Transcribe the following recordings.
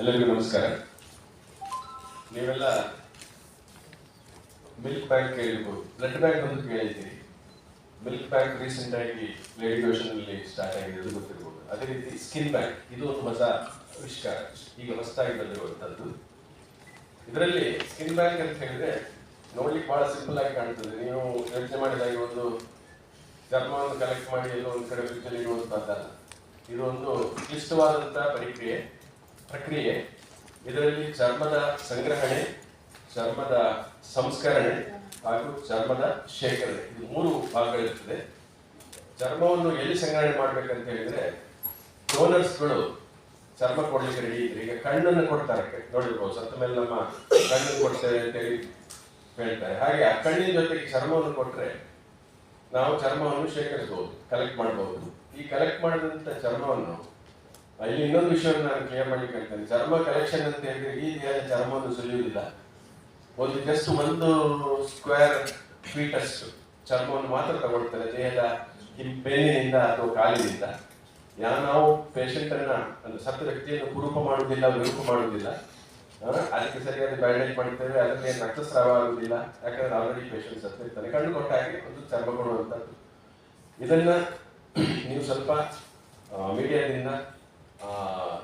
ಎಲ್ಲರಿಗೂ ನಮಸ್ಕಾರ. ನೀವೆಲ್ಲ ಮಿಲ್ಕ್ ಬ್ಯಾಂಕ್ ಕೇಳಿರ್ಬೋದು. ಬ್ಲಡ್ ಬ್ಯಾಂಕ್ ಅಂತ ಕೇಳಿದ್ದೀರಿ. ಮಿಲ್ಕ್ ಬ್ಯಾಂಕ್ ರೀಸೆಂಟ್ ಆಗಿ ಲೇಡಿ ಅಲ್ಲಿ ಸ್ಟಾರ್ಟ್ ಆಗಿದೆ ಅದು ಗೊತ್ತಿರ್ಬೋದು. ಅದೇ ರೀತಿ ಸ್ಕಿನ್ ಬ್ಯಾಂಕ್ ಇದು ಒಂದು ಹೊಸ ಆವಿಷ್ಕಾರ. ಈಗ ಹೊಸದಾಗಿ ಬಂದಿರುವಂಥದ್ದು. ಇದರಲ್ಲಿ ಸ್ಕಿನ್ ಬ್ಯಾಂಕ್ ಅಂತ ಹೇಳಿದ್ರೆ ನೋಡ್ಲಿಕ್ಕೆ ಬಹಳ ಸಿಂಪಲ್ ಆಗಿ ಕಾಣ್ತದೆ. ನೀವು ಯೋಚನೆ ಮಾಡಿದಾಗ ಒಂದು ಚರ್ಮವನ್ನು ಕಲೆಕ್ಟ್ ಮಾಡಿ ಎಲ್ಲೋ ಒಂದು ಕಡೆ ಫ್ರಿಜ್ಜಲ್ಲಿ ಇರುವಂತಹದ್ದಲ್ಲ ಇದು ಒಂದು ಕ್ಲಿಷ್ಟವಾದಂತಹ ಪ್ರಕ್ರಿಯೆ. ಪ್ರಕ್ರಿಯೆ. ಇದರಲ್ಲಿ ಚರ್ಮದ ಸಂಗ್ರಹಣೆ, ಚರ್ಮದ ಸಂಸ್ಕರಣೆ ಹಾಗೂ ಚರ್ಮದ ಶೇಖರಣೆ. ಇದು ಮೂರು ಭಾಗಗಳಿರ್ತದೆ. ಚರ್ಮವನ್ನು ಎಲ್ಲಿ ಸಂಗ್ರಹಣೆ ಮಾಡ್ಬೇಕಂತ ಹೇಳಿದ್ರೆ ಡೋನರ್ಸ್ಗಳು ಚರ್ಮ ಕೊಡ್ಲಿಕ್ಕೆ ರೆಡಿ ಇದ್ರೆ, ಈಗ ಕಣ್ಣನ್ನು ಕೊಡ್ತಾರೆ ನೋಡಿರ್ಬೋದು ಸತ್ತ ಮೇಲೆ ನಮ್ಮ ಕಣ್ಣನ್ನು ಕೊಡ್ತೇವೆ ಅಂತ ಹೇಳಿ ಹೇಳ್ತಾರೆ. ಹಾಗೆ ಆ ಕಣ್ಣಿನ ಜೊತೆಗೆ ಚರ್ಮವನ್ನು ಕೊಟ್ಟರೆ ನಾವು ಚರ್ಮವನ್ನು ಶೇಖರಿಸಬಹುದು ಕಲೆಕ್ಟ್ ಮಾಡಬಹುದು. ಈ ಕಲೆಕ್ಟ್ ಮಾಡಿದಂತ ಚರ್ಮವನ್ನು ಇಲ್ಲಿ ಇನ್ನೊಂದು ವಿಷಯವನ್ನು ನಾನು ಕ್ಲಿಯರ್ ಮಾಡ್ಲಿಕ್ಕೆ ಹೇಳ್ತೇನೆ. ಚರ್ಮ ಕಲೆಕ್ಷನ್ ಅಂತ ಹೇಳಿದ್ರೆ ಈ ದೇಹದ ಚರ್ಮವನ್ನು ಸುಲಿಯುವುದಿಲ್ಲ. ಒಂದು ಜಸ್ಟ್ ಒಂದು ಸ್ಕ್ವೇರ್ ಫೀಟ್ ಅಷ್ಟು ಚರ್ಮವನ್ನು ಮಾತ್ರ ತಗೊಳ್ತಾರೆ. ದೇಹದ ಬೆನ್ನಿನಿಂದ ಅಥವಾ ಕಾಲಿನಿಂದ. ಯಾ, ನಾವು ಪೇಷಂಟ್ ಅನ್ನ ಒಂದು ಸತ್ತ ವ್ಯಕ್ತಿಯನ್ನು ಕುರೂಪ ಮಾಡುವುದಿಲ್ಲ, ವಿರೂಪ ಮಾಡುವುದಿಲ್ಲ. ಅದಕ್ಕೆ ಸರಿಯಾದ ಬ್ಯಾಂಡೇಜ್ ಮಾಡ್ತೇವೆ. ಅದರಲ್ಲಿ ರಕ್ತಸ್ರಾವ ಆಗುವುದಿಲ್ಲ. ಯಾಕಂದ್ರೆ ಆಲ್ರೆಡಿ ಪೇಷಂಟ್ ಸತ್ತಿರ್ತಾನೆ ಕಣ್ಣು ಕೊಟ್ಟ ಹಾಗೆ ಒಂದು ಚರ್ಮ ಕೊಡುವಂಥದ್ದು ಇದನ್ನ ನೀವು ಸ್ವಲ್ಪ ಮೀಡಿಯಾದಿಂದ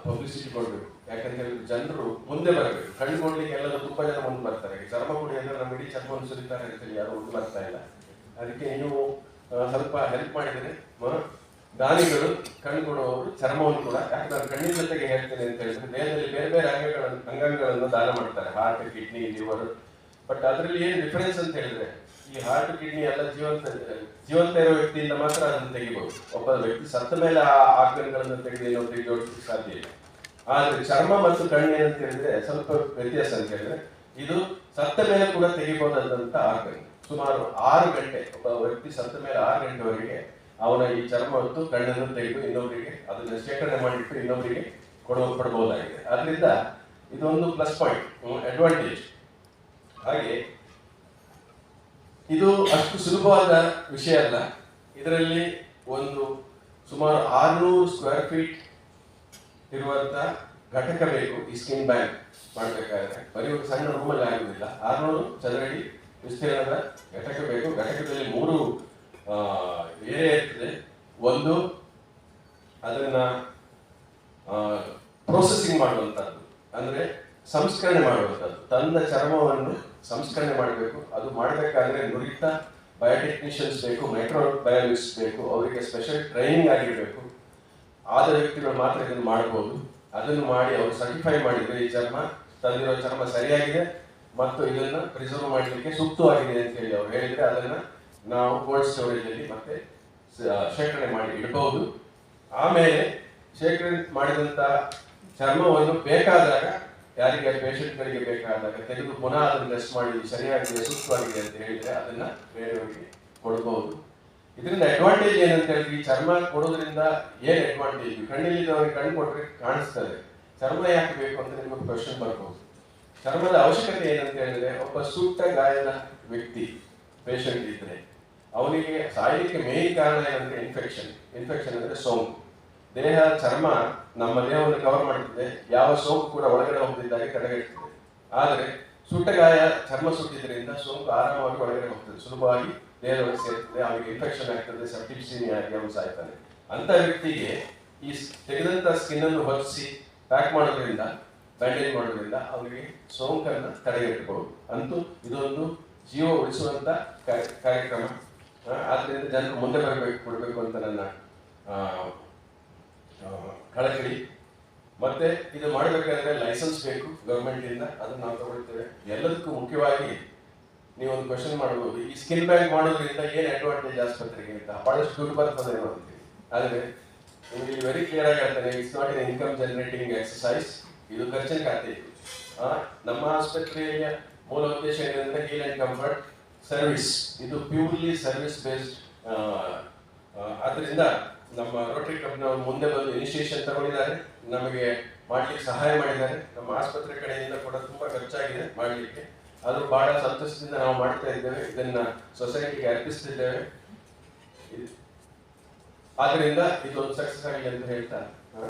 ಪಬ್ಲಿಸಿಟಿ ಕೊಡಬೇಕು. ಯಾಕಂತ ಹೇಳಿದ್ರೆ ಜನರು ಮುಂದೆ ಬರಬೇಕು. ಕಣ್ಣು ಕೊಡ್ಲಿಕ್ಕೆ ಎಲ್ಲರೂ ತುಂಬಾ ಜನ ಮುಂದೆ ಬರ್ತಾರೆ. ಚರ್ಮ ಕೂಡ ಎಲ್ಲ ನಮ್ಮ ಇಡೀ ಚರ್ಮವನ್ನು ಸುರಿತಾರೆ ಅಂತೇಳಿ ಯಾರು ಮುಂದೆ ಬರ್ತಾ ಇಲ್ಲ. ಅದಕ್ಕೆ ನೀವು ಸ್ವಲ್ಪ ಹೆಲ್ಪ್ ಮಾಡಿದರೆ ದಾನಿಗಳು ಕಣ್ಣು ಕೊಡುವವರು, ಚರ್ಮವನ್ನು ಕೂಡ, ಯಾಕೆ ನಾನು ಕಣ್ಣಿನ ಜೊತೆಗೆ ಹೇಳ್ತೇನೆ ಅಂತ ಹೇಳಿದ್ರೆ ದೇಹದಲ್ಲಿ ಬೇರೆ ಬೇರೆ ಅಂಗಗಳನ್ನು ಅಂಗಾಂಗಗಳನ್ನು ದಾನ ಮಾಡ್ತಾರೆ. ಹಾರ್ಟ್ ಕಿಡ್ನಿ ಲಿವರ್ ಬಟ್ ಅದರಲ್ಲಿ ಏನು ಡಿಫರೆನ್ಸ್ ಅಂತ ಹೇಳಿದ್ರೆ ಈ ಹಾರ್ಟ್ ಕಿಡ್ನಿ ಎಲ್ಲ ಜೀವಂತ ಜೀವಂತ ಇರೋ ವ್ಯಕ್ತಿಯಿಂದ ಮಾತ್ರ ಅದನ್ನು ತೆಗಿಬಹುದು ಒಬ್ಬ ವ್ಯಕ್ತಿ ಸತ್ತ ಮೇಲೆ ಆ ಆರ್ಗನ್ಗಳನ್ನು ತೆಗೆದು ಜೋಡಿಸಲಿಕ್ಕೆ ಸಾಧ್ಯ ಇಲ್ಲ. ಆದ್ರೆ ಚರ್ಮ ಮತ್ತು ಕಣ್ಣು ಏನಂತ ಹೇಳಿದ್ರೆ ಸ್ವಲ್ಪ ವ್ಯತ್ಯಾಸ ಅಂತ ಹೇಳಿದ್ರೆ ಇದು ಸತ್ತ ಮೇಲೆ ಕೂಡ ತೆಗಿಬಹುದಾದಂತ ಆರ್ಗನ್ ಸುಮಾರು ಆರು ಗಂಟೆ, ಒಬ್ಬ ವ್ಯಕ್ತಿ ಸತ್ತ ಮೇಲೆ ಆರು ಗಂಟೆವರೆಗೆ ಅವನ ಈ ಚರ್ಮ ಮತ್ತು ಕಣ್ಣನ್ನು ತೆಗೆದು ಇನ್ನೊಬ್ಬರಿಗೆ ಅದನ್ನ ಶೇಖರಣೆ ಮಾಡಿಟ್ಟು ಇನ್ನೊಬ್ಬರಿಗೆ ಕೊಡುವ ಕೊಡಬಹುದಾಗಿದೆ. ಆದ್ರಿಂದ ಇದೊಂದು ಪ್ಲಸ್ ಪಾಯಿಂಟ್ ಅಡ್ವಾಂಟೇಜ್ ಹಾಗೆ ಇದು ಅಷ್ಟು ಸುಲಭವಾದ ವಿಷಯ ಅಲ್ಲ. ಇದರಲ್ಲಿ ಒಂದು ಸುಮಾರು ಆರುನೂರು ಸ್ಕ್ವೇರ್ ಫೀಟ್ ಇರುವಂತ ಘಟಕ ಬೇಕು ಈ ಸ್ಕಿನ್ ಬ್ಯಾಂಕ್ ಮಾಡಬೇಕಾದ್ರೆ. ಬರೀ ಒಂದು ಸಣ್ಣ ರೂಮಲ್ಲಿ ಆಗುದಿಲ್ಲ. ಆರುನೂರು ಚದರಡಿ ವಿಸ್ತೀರ್ಣದ ಘಟಕ ಬೇಕು. ಘಟಕದಲ್ಲಿ ಮೂರು ಏರಿಯಾ ಇರ್ತದೆ ಒಂದು ಅದನ್ನ ಪ್ರೊಸೆಸಿಂಗ್ ಮಾಡುವಂತದ್ದು ಅಂದ್ರೆ ಸಂಸ್ಕರಣೆ ಮಾಡಬೇಕಾದ್ದು ತನ್ನ ಚರ್ಮವನ್ನು ಸಂಸ್ಕರಣೆ ಮಾಡಬೇಕು. ಅದು ಮಾಡಬೇಕಾದ್ರೆ ನುರಿತ ಬಯೋಟೆಕ್ನಿಷಿಯನ್ಸ್ ಬೇಕು ಮೈಕ್ರೋ ಬಯಾಲಜಿಸ್ಟ್ ಬೇಕು, ಅವರಿಗೆ ಸ್ಪೆಷಲ್ ಟ್ರೈನಿಂಗ್ ಆಗಿರಬೇಕು. ಆದ ವ್ಯಕ್ತಿಗಳು ಮಾತ್ರ ಇದನ್ನು ಮಾಡಬಹುದು ಅದನ್ನು ಮಾಡಿ ಅವರು ಸರ್ಟಿಫೈ ಮಾಡಿದ್ರೆ ಈ ಚರ್ಮ, ತಂದಿರೋ ಚರ್ಮ ಸರಿಯಾಗಿದೆ ಮತ್ತು ಇದನ್ನು ಪ್ರಿಸರ್ವ್ ಮಾಡಲಿಕ್ಕೆ ಸೂಕ್ತವಾಗಿದೆ ಅಂತ ಹೇಳಿ ಅವ್ರು ಹೇಳಿದ್ರೆ ಅದನ್ನು ನಾವು ಕೋಲ್ಡ್ ಸ್ಟೋರೇಜ್ ಅಲ್ಲಿ ಮತ್ತೆ ಶೇಖರಣೆ ಮಾಡಿ ಇಡಬಹುದು ಆಮೇಲೆ ಶೇಖರಣೆ ಮಾಡಿದಂತ ಚರ್ಮವನ್ನು ಬೇಕಾದಾಗ ಯಾರಿಗೆ ಪೇಷಂಟ್ಗಳಿಗೆ ಬೇಕಾದಾಗ ತೆಗೆದು ಪುನಃ ಅದನ್ನು ಟೆಸ್ಟ್ ಮಾಡಿ ಸರಿಯಾಗಿದೆ, ಸೂಕ್ತವಾಗಿದೆ ಅಂತ ಹೇಳಿದ್ರೆ ಅದನ್ನ ಬೇರೆಯವರಿಗೆ ಕೊಡಬಹುದು ಇದರಿಂದ ಅಡ್ವಾಂಟೇಜ್ ಏನಂತ ಹೇಳಿದ್ರೆ ಈ ಚರ್ಮ ಕೊಡೋದ್ರಿಂದ ಏನ್ ಅಡ್ವಾಂಟೇಜ್ ಕಣ್ಣಿಲ್ಲಿದ್ದವರಿಗೆ ಕಣ್ಣು ಕೊಟ್ಟರೆ ಕಾಣಿಸ್ತದೆ. ಚರ್ಮ ಯಾಕೆ ಬೇಕು ಅಂತ ನಿಮಗೆ ಕ್ವಶನ್ ಬರ್ಬೋದು. ಚರ್ಮದ ಅವಶ್ಯಕತೆ ಏನಂತ ಹೇಳಿದ್ರೆ, ಒಬ್ಬ ಸೂಕ್ತ ಗಾಯದ ವ್ಯಕ್ತಿ ಪೇಷಂಟ್ ಇದ್ರೆ, ಅವನಿಗೆ ಸಾಯಲಿಕ್ಕೆ ಮೇನ್ ಕಾರಣ ಏನಂದ್ರೆ ಇನ್ಫೆಕ್ಷನ್ ಇನ್ಫೆಕ್ಷನ್ ಅಂದ್ರೆ ಸೋಂಕು. ದೇಹ, ಚರ್ಮ ನಮ್ಮ ದೇಹವನ್ನು ಕವರ್ ಮಾಡುತ್ತದೆ. ಯಾವ ಸೋಂಕು ಕೂಡ ಒಳಗಡೆ ಹೋಗದಿದ್ದಾಗಿ ತಡೆಗಟ್ಟುತ್ತದೆ. ಆದರೆ ಸುಟ್ಟ ಗಾಯ ಚರ್ಮ ಸುಟ್ಟಿದ್ದರಿಂದ ಸೋಂಕು ಆರಾಮವಾಗಿ ಒಳಗಡೆ ಹೋಗ್ತದೆ. ಸುಲಭವಾಗಿ ದೇಹದೊಳಗೆ ಸೇರ್ತದೆ, ಅವನಿಗೆ ಇನ್ಫೆಕ್ಷನ್ ಆಗ್ತದೆ ಆಗಿ ಅವನು ಸಾಯ್ತಾನೆ. ಅಂತ ವ್ಯಕ್ತಿಗೆ ಈ ಸ್- ತೆಗೆದಂತ ಸ್ಕಿನ್ ಅನ್ನು ಹೊರಿಸಿ ಪ್ಯಾಕ್ ಮಾಡೋದ್ರಿಂದ ಬ್ಯಾಂಡೇಜ್ ಮಾಡೋದ್ರಿಂದ ಅವನಿಗೆ ಸೋಂಕನ್ನು ತಡೆಗಟ್ಟಬಹುದು ಅಂತೂ ಇದೊಂದು ಜೀವ ಉಳಿಸುವಂತ ಕಾರ್ಯ- ಕಾರ್ಯಕ್ರಮ. ಆದ್ರಿಂದ ಜನರು ಮುಂದೆ ಬರಬೇಕು, ಕೊಡಬೇಕು ಅಂತ ನನ್ನ ಕಳಕಳಿ. ಮತ್ತೆ ಇದು ಮಾಡಬೇಕಾದ್ರೆ ಲೈಸೆನ್ಸ್ ಬೇಕು ಗೌರ್ಮೆಂಟಿಂದ ಅದನ್ನ ನಾವು ತಗೊಳ್ತೇವೆ. ಎಲ್ಲದಕ್ಕೂ ಮುಖ್ಯವಾಗಿ ನೀವು ಒಂದು ಕ್ವಶನ್ ಮಾಡಬಹುದು ಈ ಸ್ಕಿನ್ ಬ್ಯಾಂಕ್ ಮಾಡೋದ್ರಿಂದ ಏನ್ ಅಡ್ವಾಂಟೇಜ್ ಆಸ್ಪತ್ರೆಗೆ ಅಂತ? ಬಹಳಷ್ಟು ದುಡ್ಡು ಬರ್ತದೆ ಏನೋ ಆದರೆ ಇಲ್ಲಿ ವೆರಿ ಕ್ಲಿಯರ್ ಆಗಿ ಹೇಳ್ತಾರೆ it's not in income generating exercise ಇದು ಖರ್ಚಿನ ಖಾತೆ ಇದು. ನಮ್ಮ ಆಸ್ಪತ್ರೆಯ ಮೂಲ ಉದ್ದೇಶ ಏನಂದ್ರೆ ಹೀಲ್ ಅಂಡ್ ಕಂಫರ್ಟ್ ಸರ್ವಿಸ್ ಇದು ಪ್ಯೂರ್ಲಿ ಸರ್ವಿಸ್ ಬೇಸ್ಡ್ ಆದ್ರಿಂದ ನಮ್ಮ ರೋಟರಿ ಕ್ಲಬ್ನವರು ಮುಂದೆ ಬಂದು ಇನಿಷಿಯೇಷನ್ ತಗೊಂಡಿದ್ದಾರೆ. ನಮಗೆ ಮಾಡ್ಲಿಕ್ಕೆ ಸಹಾಯ ಮಾಡಿದ್ದಾರೆ. ನಮ್ಮ ಆಸ್ಪತ್ರೆ ಕಡೆಯಿಂದ ಕೂಡ ತುಂಬಾ ಖರ್ಚಾಗಿದೆ ಮಾಡಲಿಕ್ಕೆ. ಅದು ಬಹಳ ಸಂತೋಷದಿಂದ ನಾವು ಮಾಡ್ತಾ ಇದ್ದೇವೆ. ಇದನ್ನ ಸೊಸೈಟಿಗೆ ಅರ್ಪಿಸ್ತಿದ್ದೇವೆ. ಆದ್ರಿಂದ ಇದೊಂದು ಸಕ್ಸಸ್ ಆಗಲಿ ಅಂತ ಹೇಳ್ತಾ